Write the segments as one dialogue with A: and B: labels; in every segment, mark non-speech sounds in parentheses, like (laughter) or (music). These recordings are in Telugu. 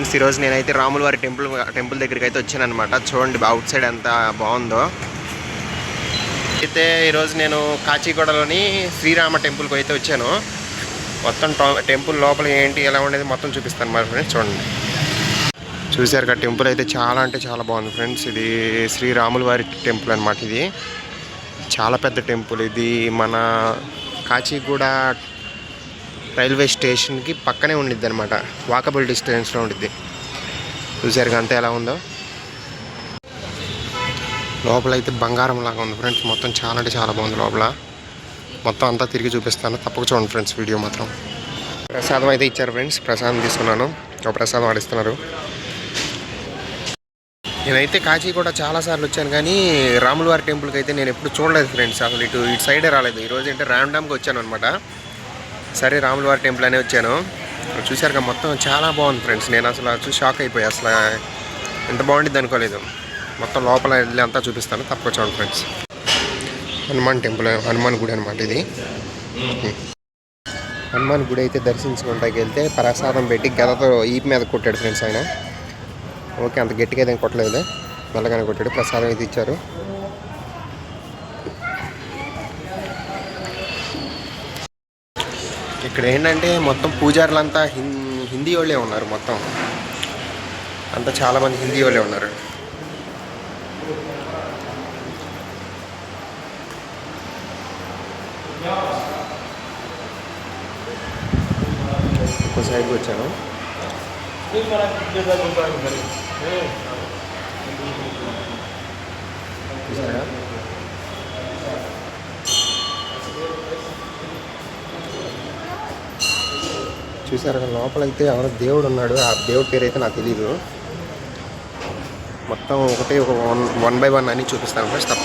A: ఫ్రెండ్స్ ఈరోజు నేనైతే రాముల వారి టెంపుల్ టెంపుల్ దగ్గరికి అయితే వచ్చాను అనమాట చూడండి అవుట్ సైడ్ ఎంత బాగుందో. అయితే ఈరోజు నేను కాచిగూడలోని శ్రీరామ టెంపుల్కి అయితే వచ్చాను. మొత్తం టెంపుల్ లోపల ఏంటి ఎలా ఉండేది మొత్తం చూపిస్తాను మరి ఫ్రెండ్స్ చూడండి. చూసారు కదా టెంపుల్ అయితే చాలా అంటే చాలా బాగుంది ఫ్రెండ్స్. ఇది శ్రీరాముల వారి టెంపుల్ అనమాట ఇది. చాలా పెద్ద టెంపుల్ ఇది. మన కాచిగూడ రైల్వే స్టేషన్కి పక్కనే ఉండిద్ది అనమాట వాకబుల్ డిస్టెన్స్లో ఉండిద్ది. చూసారు అంతా ఎలా ఉందో? లోపల అయితే బంగారం లాగా ఉంది ఫ్రెండ్స్. మొత్తం చాలా అంటే చాలా బాగుంది లోపల. మొత్తం అంతా తిరిగి చూపిస్తాను. తప్పక చూడండి ఫ్రెండ్స్ వీడియో మాత్రం. ప్రసాదం అయితే ఇచ్చారు ఫ్రెండ్స్. ప్రసాదం తీసుకున్నాను. ఒక ప్రసాదం ఆడిస్తున్నారు. నేనైతే కాశీ కూడా చాలాసార్లు వచ్చాను కానీ రాములవారి టెంపుల్కి అయితే నేను ఎప్పుడు చూడలేదు ఫ్రెండ్స్. అసలు ఇటు ఇటు సైడే రాలేదు. ఈరోజు అంటే ర్యాండమ్గా వచ్చాను అనమాట సరే రాముల వారి టెంపుల్ అనే వచ్చాను. ఇక్కడ కదా మొత్తం చాలా బాగుంది ఫ్రెండ్స్ నేను అసలు చూసి షాక్ అయిపోయా. అసలు ఎంత బాగుండిద్ది అనుకోలేదు. మొత్తం లోపల వెళ్ళి అంతా చూపిస్తాను. తప్పక చూడండి ఫ్రెండ్స్ హనుమాన్ టెంపుల్ హనుమాన్ గుడి అనమాట ఇది. హనుమాన్ గుడి అయితే దర్శించుకుంటాకి వెళ్తే ప్రసాదం పెట్టి గదతో ఈపు మీద కొట్టాడు ఫ్రెండ్స్ ఆయన. ఓకే అంత గట్టిగా అయితే కొట్టలేదు మెల్లగానే కొట్టాడు. ప్రసాదం అయితే ఇచ్చారు. ఇక్కడ ఏంటంటే మొత్తం పూజారులంతా హిం హిందీ వాళ్ళే ఉన్నారు మొత్తం. అంతా చాలామంది హిందీ వాళ్ళే ఉన్నారు. ఇంకో సైడ్కి వచ్చాను. చూసారా చూసారు లోపల అయితే ఎవరో దేవుడు ఉన్నాడు. ఆ దేవుడి పేరు అయితే నాకు తెలియదు మొత్తం ఒకటే ఒక వన్ వన్ బై వన్ అని చూపిస్తాను ఫస్ట్ తప్ప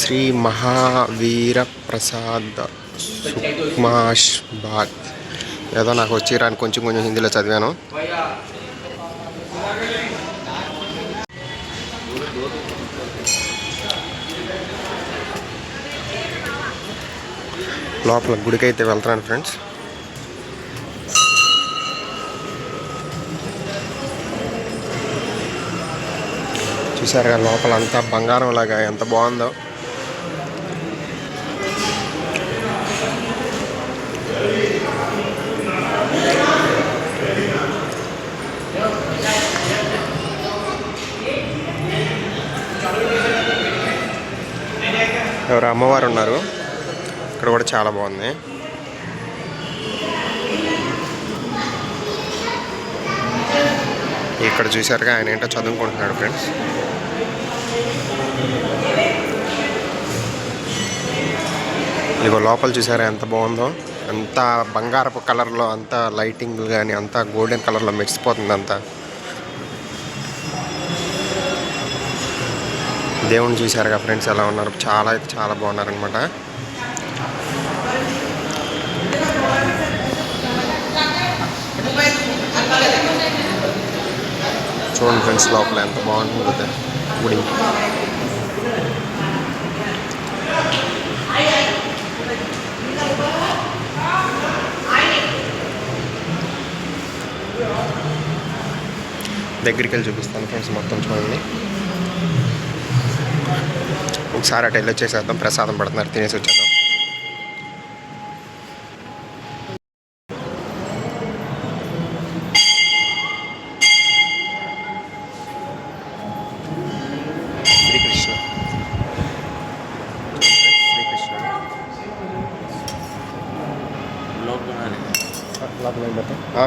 A: శ్రీ మహావీర ప్రసాద్ సుక్మాష్ బాగ్. ఏదో నాకు వచ్చి రాని కొంచెం కొంచెం హిందీలో చదివాను. లోపల గుడికి అయితే వెళ్తున్నాను ఫ్రెండ్స్. చూసారుగా లోపల అంతా బంగారం లాగా ఎంత బాగుందో. ఎవరు అమ్మవారు ఉన్నారు? ఇక్కడ కూడా చాలా బాగుంది. ఇక్కడ చూసారుగా ఆయన ఏంటో చదువుకుంటున్నాడు ఫ్రెండ్స్. ఇగో లోపల చూసారా ఎంత బాగుందో? అంత బంగారపు కలర్లో అంత లైటింగ్ కానీ అంతా గోల్డెన్ కలర్లో మెరిసిపోతుంది అంతా. దేవుని చూసారుగా ఫ్రెండ్స్ ఎలా ఉన్నారు? చాలా అయితే చాలా బాగున్నారనమాట చూడండి ఫ్రెండ్స్ లోపల ఎంత బాగుంటుంది గుడి దగ్గరికి వెళ్ళి చూపిస్తాను ఫ్రెండ్స్ మొత్తం చూడండి. ఒకసారి అటు వెళ్ళి వచ్చేసేద్దాం ప్రసాదం పడుతున్నారు తినేసి వచ్చేద్దాం. లోపల ఏం పెట్టాం? ఆ,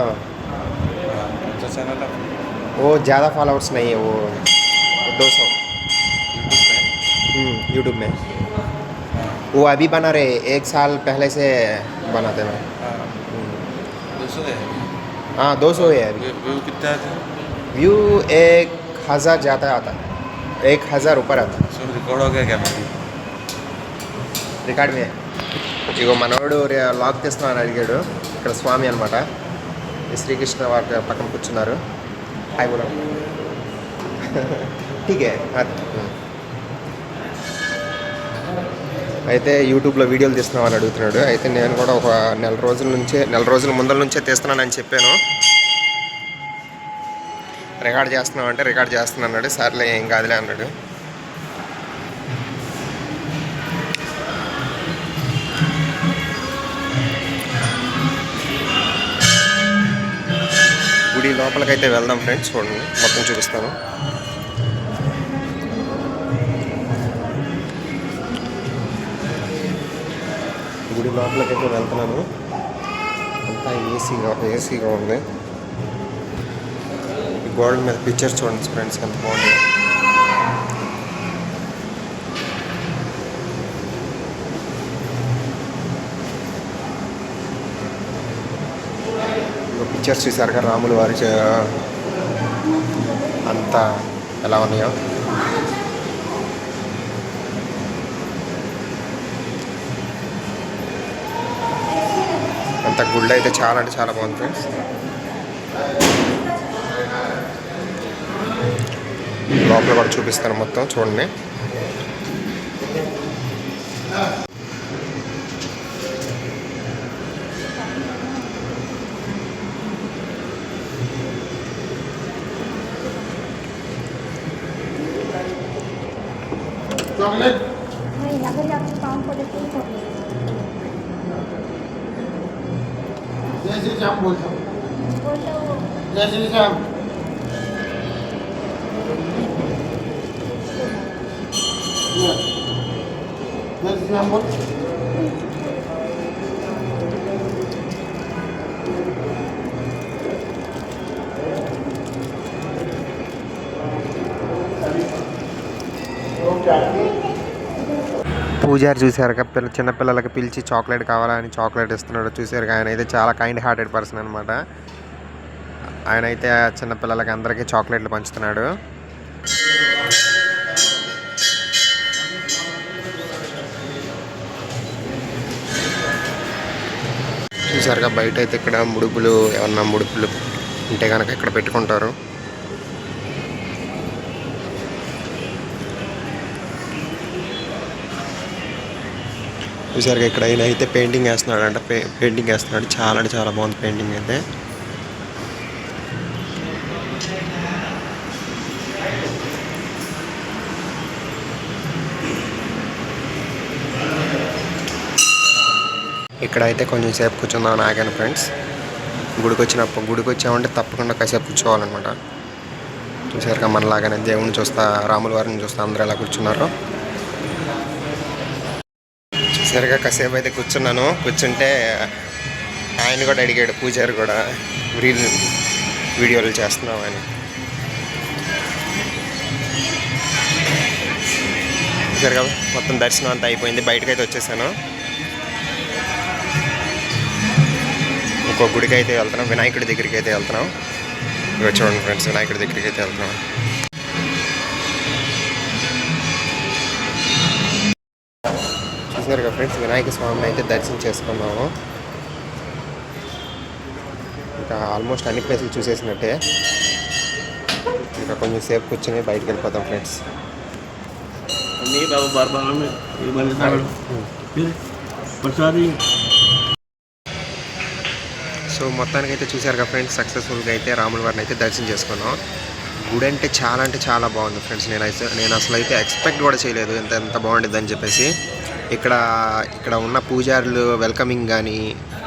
B: कौन सा चैनल है
A: वो ज़्यादा फॉलोअर्स नहीं है वो दो सौ
B: यूट्यूब पे
A: यूट्यूब में वो अभी बना रहे एक साल पहले से बनाते हैं
B: दो सौ है
A: हाँ दो सौ है अभी
B: व्यू व्यू कितना आते हैं
A: व्यू एक हज़ार ज़्यादा आता है एक हज़ार ऊपर आता है
B: सो रिकॉर्ड हो गया क्या मेरी
A: రికార్డ్ మీద ఇగో మనోడు రే- లాక్ తీస్తున్నాను అడిగాడు ఇక్కడ స్వామి అనమాట శ్రీకృష్ణ వారి పక్కన కూర్చున్నారు. హాయ్ కూడా (laughs) ఠీకే అయితే యూట్యూబ్లో వీడియోలు తీస్తున్నామని అడుగుతున్నాడు. అయితే నేను కూడా ఒక నెల రోజుల నుంచే నెల రోజుల ముందల నుంచే తీస్తున్నానని చెప్పాను. రికార్డ్ చేస్తున్నాం అంటే రికార్డ్ చేస్తున్నా అన్నాడు సర్లే ఏం కాదులే అన్నాడు. లోపలికైతే వెళ్దాం ఫ్రెండ్స్. చూడండి మొత్తం చూపిస్తాను. గుడి లోపలికైతే వెళ్తున్నాను. అంతా ఏసీగా ఏసీగా ఉంది. ఈ గోడల మీద పిక్చర్స్ చూడండి ఫ్రెండ్స్ ఎంత బాగుంది. పిక్చర్స్ చూసారుగా రాములు వారి చే- అంతా ఎలా ఉన్నాయో. అంత గుళ్ళు అయితే చాలా అంటే చాలా బాగుంది ఫ్రెండ్స్. లోపల కూడా చూపిస్తాను మొత్తం చూడండి.
C: ચોકલેટ જય શ્રી શ્યામ
D: બોલતો
C: જય શ્રી શ્યામ જય શ્રી શ્યામ બોલ
A: పూజారి చూశారు పిల్ల చిన్నపిల్లలకి పిలిచి చాక్లెట్ కావాలని చాక్లెట్ ఇస్తున్నాడు చూశారు ఆయన అయితే చాలా కైండ్ హార్టెడ్ పర్సన్ అనమాట ఆయన అయితే ఆ చిన్నపిల్లలకి అందరికీ చాక్లెట్లు పంచుతున్నాడు. చూసారుగా బయట అయితే ఇక్కడ ముడుపులు ఏమన్నా ముడుపులు ఉంటే కనుక ఇక్కడ పెట్టుకుంటారు. చూసారుగా ఇక్కడ ఆయన అయితే పెయింటింగ్ వేస్తున్నాడు అంటే పే పెయింటింగ్ వేస్తున్నాడు. చాలా అంటే చాలా బాగుంది పెయింటింగ్ అయితే. ఇక్కడ అయితే కొంచెం సేపు కూర్చుందాం ఆగాను ఫ్రెండ్స్. గుడికి వచ్చినప్పుడు గుడికి వచ్చామంటే తప్పకుండా కాసేపు కూర్చోవాలన్నమాట. చూసారుగా మనలాగానే దేవుని చూస్తా రాముల వారిని చూస్తా అందరూ ఎలా కూర్చున్నారో. సరిగా కాసేపు అయితే కూర్చున్నాను. కూర్చుంటే ఆయన కూడా అడిగాడు పూజారి కూడా రీల్ వీడియోలు చేస్తున్నాం అని సరిగా మొత్తం దర్శనం అంతా అయిపోయింది. బయటకు అయితే వచ్చేసాను. ఇంకో గుడికి అయితే వెళ్తున్నాం. వినాయకుడి దగ్గరికి అయితే వెళ్తున్నాం. ఇవి చూడండి ఫ్రెండ్స్ వినాయకుడి దగ్గరికి అయితే వెళ్తున్నాం. క్లియర్గా ఫ్రెండ్స్ వినాయక స్వామిని అయితే దర్శనం చేసుకున్నాము. ఇంకా ఆల్మోస్ట్ అన్ని ప్లేసులు చూసేసినట్టే. ఇంకా కొంచెం సేపు కూర్చొని బయటకు వెళ్ళిపోతాం ఫ్రెండ్స్. సో మొత్తానికైతే చూశారు కదా ఫ్రెండ్స్ సక్సెస్ఫుల్గా అయితే రాముల వారిని అయితే దర్శనం చేసుకున్నాం. గుడి అంటే చాలా అంటే చాలా బాగుంది ఫ్రెండ్స్ నేను అయితే నేను అసలు అయితే ఎక్స్పెక్ట్ కూడా చేయలేదు ఎంత ఎంత బాగుండేదని చెప్పేసి. ఇక్కడ ఇక్కడ ఉన్న పూజారులు వెల్కమింగ్ కానీ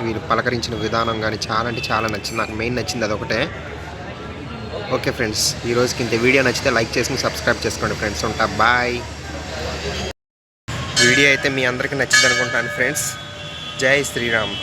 A: వీళ్ళు పలకరించిన విధానం కానీ చాలా అంటే చాలా నచ్చింది. నాకు మెయిన్ నచ్చింది అదొకటే. ఓకే ఫ్రెండ్స్ ఈరోజుకి ఇంత వీడియో నచ్చితే లైక్ చేసుకుని సబ్స్క్రైబ్ చేసుకోండి ఫ్రెండ్స్. ఉంటా బాయ్. వీడియో అయితే మీ అందరికీ నచ్చింది అనుకుంటాను ఫ్రెండ్స్. జై శ్రీరామ్.